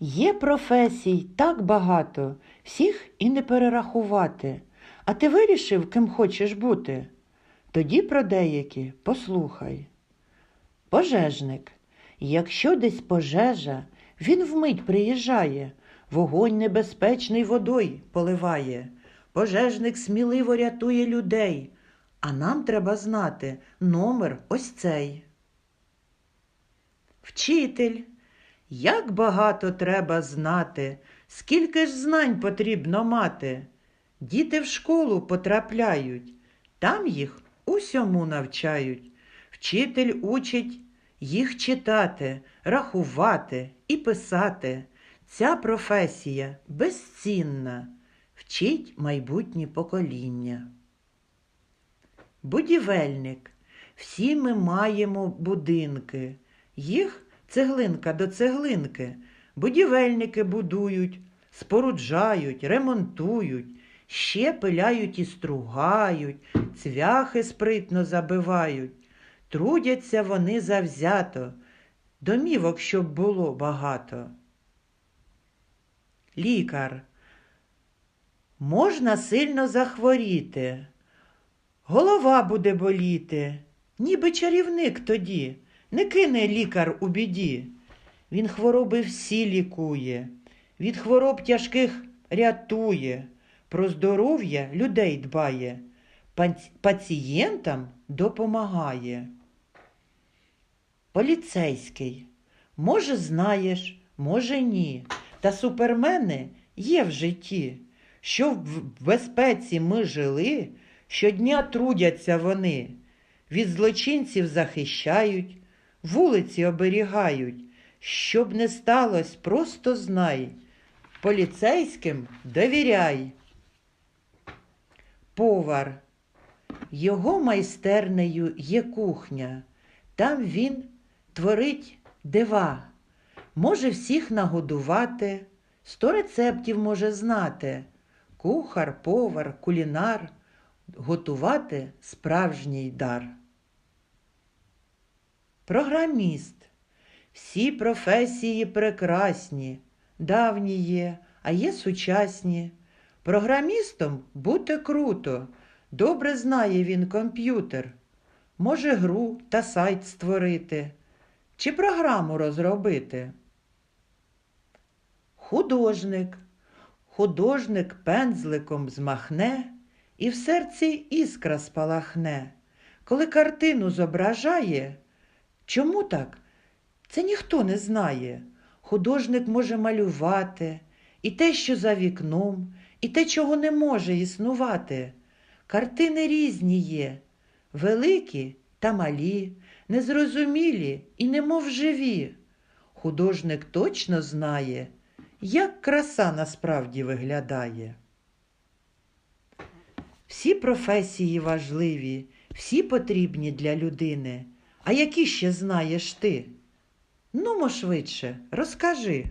Є професій так багато, всіх і не перерахувати. А ти вирішив, ким хочеш бути? Тоді про деякі послухай. Пожежник. Якщо десь пожежа, він вмить приїжджає, вогонь небезпечний водой поливає. Пожежник сміливо рятує людей, а нам треба знати номер ось цей. Вчитель. Як багато треба знати, скільки ж знань потрібно мати. Діти в школу потрапляють, там їх усьому навчають. Вчитель учить їх читати, рахувати і писати. Ця професія безцінна, вчить майбутнє покоління. Будівельник. Всі ми маємо будинки. Їх цеглинка до цеглинки. Будівельники будують, споруджають, ремонтують, ще пиляють і стругають, цвяхи спритно забивають. Трудяться вони завзято, домівок, щоб було багато. Лікар. Можна сильно захворіти. Голова буде боліти, ніби чарівник тоді, не кине лікар у біді. Він хвороби всі лікує, від хвороб тяжких рятує, про здоров'я людей дбає, пацієнтам допомагає. Поліцейський. Може, знаєш, може, ні. Та супермени є в житті. Щоб в безпеці ми жили, щодня трудяться вони. Від злочинців захищають, вулиці оберігають. Щоб не сталося, просто знай. Поліцейським довіряй. Повар. Його майстернею є кухня. Там він творить дива. Може всіх нагодувати, сто рецептів може знати. Кухар, повар, кулінар готувати справжній дар. Програміст. Всі професії прекрасні, давні є, а є сучасні. Програмістом бути круто, добре знає він комп'ютер. Може гру та сайт створити, чи програму розробити. Художник. Художник пензликом змахне, і в серці іскра спалахне. Коли картину зображає, чому так? Це ніхто не знає. Художник може малювати і те, що за вікном, і те, чого не може існувати. Картини різні є, великі та малі, незрозумілі і немов живі. Художник точно знає, як краса насправді виглядає. Всі професії важливі, всі потрібні для людини. А які ще знаєш ти? Нумо швидше, розкажи.